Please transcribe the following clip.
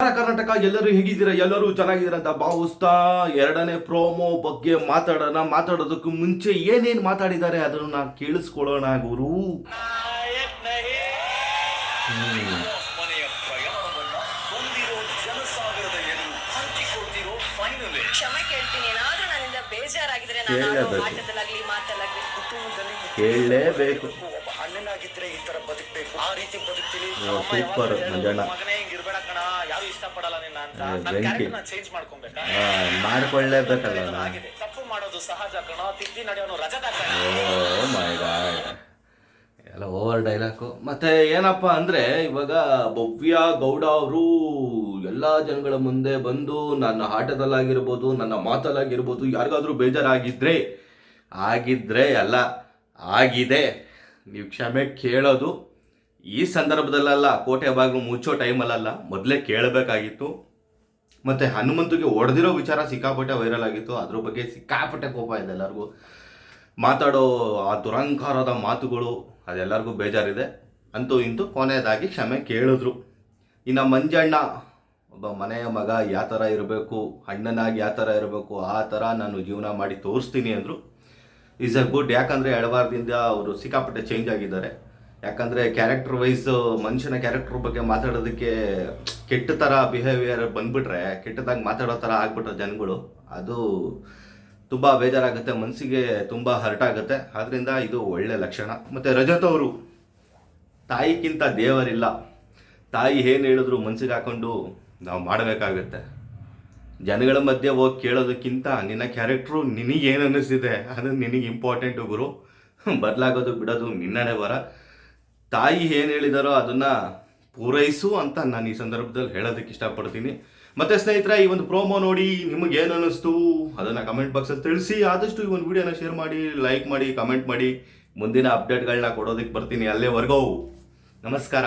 ಕರ್ನಾಟಕ ಎಲ್ಲರೂ ಹೇಗಿದ್ದೀರಾ? ಎಲ್ಲರೂ ಚೆನ್ನಾಗಿದ್ದೀರಾ ಅಂತ ಭಾವಿಸ್ತಾ ಎರಡನೇ ಪ್ರೋಮೋ ಬಗ್ಗೆ ಮಾತಾಡೋಣ. ಮಾತಾಡೋದಕ್ಕೂ ಮುಂಚೆ ಏನೇನು ಮಾತಾಡಿದ್ದಾರೆ ಅದನ್ನು ನಾವು ಕೇಳಿಸ್ಕೊಳ್ಳೋಣ ಗುರು. ಹೇಳಲೇಬೇಕು ಕೇಳಬೇಕು. ಅಣ್ಣನಾಗಿದ್ರೆ ಈ ತರ ಬದುಕ್ಬೇಕು? ಆ ರೀತಿ ಬದುಕ್ತೀನಿ. ಓ, ಸೂಪರ್ ಮಂಜಣ್ಣ ಮಗನೇ ಹಿಂಗ್ ಇರ್ಬೇಡ ಕಣ ಯಾರು ಇಷ್ಟಪಡಲ್ಲ ನಿನ್ನ ಅಂತ. ನನ್ನ ಬೆಂಕಿ. ಕ್ಯಾರೆಕ್ಟರ್ ನಾನು ಚೇಂಜ್ ಮಾಡ್ಕೊಬೇಕಾ? ಮಾಡ್ಕೊಳ್ಳೇಬೇಕಲ್ಲ ಆಗಿದೆ. ತಪ್ಪು ಮಾಡೋದು ಸಹಜ ಕಣ ತಿದ್ದಿ ನಡೆಯೋನು ರಜದ ಓ ಮೈ ಗಾಡ್ ಎಲ್ಲ ಓವರ್ ಡೈಲಾಗು ಮತ್ತೆ ಏನಪ್ಪ ಅಂದ್ರೆ ಇವಾಗ ಭವ್ಯ ಗೌಡ ಅವರು ಎಲ್ಲ ಜನಗಳ ಮುಂದೆ ಬಂದು ನನ್ನ ಆಟದಲ್ಲಾಗಿರ್ಬೋದು ನನ್ನ ಮಾತಲ್ಲಾಗಿರ್ಬೋದು ಯಾರಿಗಾದ್ರೂ ಬೇಜಾರಾಗಿದ್ರೆ ಆಗಿದ್ರೆ ಅಲ್ಲ ಆಗಿದೆ. ನೀವು ಕ್ಷಮೆ ಕೇಳೋದು ಈ ಸಂದರ್ಭದಲ್ಲಲ್ಲ ಕೋಟೆ ಬಾಗಿಲು ಮುಚ್ಚೋ ಟೈಮಲ್ಲಲ್ಲ, ಮೊದಲೇ ಕೇಳಬೇಕಾಗಿತ್ತು. ಮತ್ತು ಹನುಮಂತಿಗೆ ಹೊಡೆದಿರೋ ವಿಚಾರ ಸಿಕ್ಕಾಪಟ್ಟೆ ವೈರಲ್ ಆಗಿತ್ತು. ಅದ್ರ ಬಗ್ಗೆ ಸಿಕ್ಕಾಪಟ್ಟೆ ಕೋಪ ಇದೆ ಎಲ್ಲರಿಗೂ. ಮಾತಾಡೋ ಆ ದುರಂಕಾರದ ಮಾತುಗಳು, ಅದೆಲ್ಲರಿಗೂ ಬೇಜಾರಿದೆ. ಅಂತೂ ಇಂತೂ ಕೊನೆಯದಾಗಿ ಕ್ಷಮೆ ಕೇಳಿದ್ರು. ಇನ್ನು ಮಂಜಣ್ಣ, ಒಬ್ಬ ಮನೆಯ ಮಗ ಯಾವ ಥರ ಇರಬೇಕು, ಅಣ್ಣನಾಗಿ ಯಾವ ಥರ ಇರಬೇಕು, ಆ ಥರ ನಾನು ಜೀವನ ಮಾಡಿ ತೋರಿಸ್ತೀನಿ ಅಂದರು. ಈಸ್ ಅ ಗುಡ್ ಯಾಕಂದರೆ ಎಡವಾರದಿಂದ ಅವರು ಸಿಕ್ಕಾಪಟ್ಟೆ ಚೇಂಜ್ ಆಗಿದ್ದಾರೆ. ಯಾಕಂದರೆ ಕ್ಯಾರೆಕ್ಟರ್ ವೈಸ್ ಮನುಷ್ಯನ ಕ್ಯಾರೆಕ್ಟರ್ ಬಗ್ಗೆ ಮಾತಾಡೋದಕ್ಕೆ ಕೆಟ್ಟ ಥರ ಬಿಹೇವಿಯರ್ ಬಂದ್ಬಿಟ್ರೆ, ಕೆಟ್ಟದಾಗಿ ಮಾತಾಡೋ ಥರ ಆಗ್ಬಿಟ್ರೆ ಜನಗಳು, ಅದು ತುಂಬ ಬೇಜಾರಾಗುತ್ತೆ ಮನಸ್ಸಿಗೆ ತುಂಬ ಹರ್ಟ್ ಆಗುತ್ತೆ. ಆದ್ದರಿಂದ ಇದು ಒಳ್ಳೆ ಲಕ್ಷಣ. ಮತ್ತು ರಜತ್ ಅವರು, ತಾಯಿಗಿಂತ ದೇವರಿಲ್ಲ. ತಾಯಿ ಏನು ಹೇಳಿದ್ರು ಮನ್ಸಿಗೆ ಹಾಕೊಂಡು, ನಾವು ಮಾಡಬೇಕಾಗತ್ತೆ. ಜನಗಳ ಮಧ್ಯೆ ಹೋಗಿ ಕೇಳೋದಕ್ಕಿಂತ ನಿನ್ನ ಕ್ಯಾರೆಕ್ಟ್ರು ನಿನಗೇನು ಅನ್ನಿಸ್ತಿದೆ? ಅದು ನಿನಗೆ ಇಂಪಾರ್ಟೆಂಟು ಗುರು. ಬದಲಾಗೋದು ಬಿಡೋದು ನಿನ್ನಡೆ ಬರ ತಾಯಿ ಏನು ಹೇಳಿದಾರೋ ಅದನ್ನು ಪೂರೈಸು ಅಂತ ನಾನು ಈ ಸಂದರ್ಭದಲ್ಲಿ ಹೇಳೋದಕ್ಕೆ ಇಷ್ಟಪಡ್ತೀನಿ. ಮತ್ತೆ ಸ್ನೇಹಿತರೆ, ಈ ಒಂದು ಪ್ರೋಮೋ ನೋಡಿ ನಿಮಗೆ ಏನು ಅನ್ನಿಸ್ತು? ಅದನ್ನು ಕಮೆಂಟ್ ಬಾಕ್ಸಲ್ಲಿ ತಿಳಿಸಿ. ಆದಷ್ಟು ಈ ಒಂದು ವಿಡಿಯೋನ ಶೇರ್ ಮಾಡಿ ಲೈಕ್ ಮಾಡಿ ಕಮೆಂಟ್ ಮಾಡಿ. ಮುಂದಿನ ಅಪ್ಡೇಟ್ಗಳನ್ನ ಕೊಡೋದಕ್ಕೆ ಬರ್ತೀನಿ. ಅಲ್ಲೇವರೆಗೂ ನಮಸ್ಕಾರ.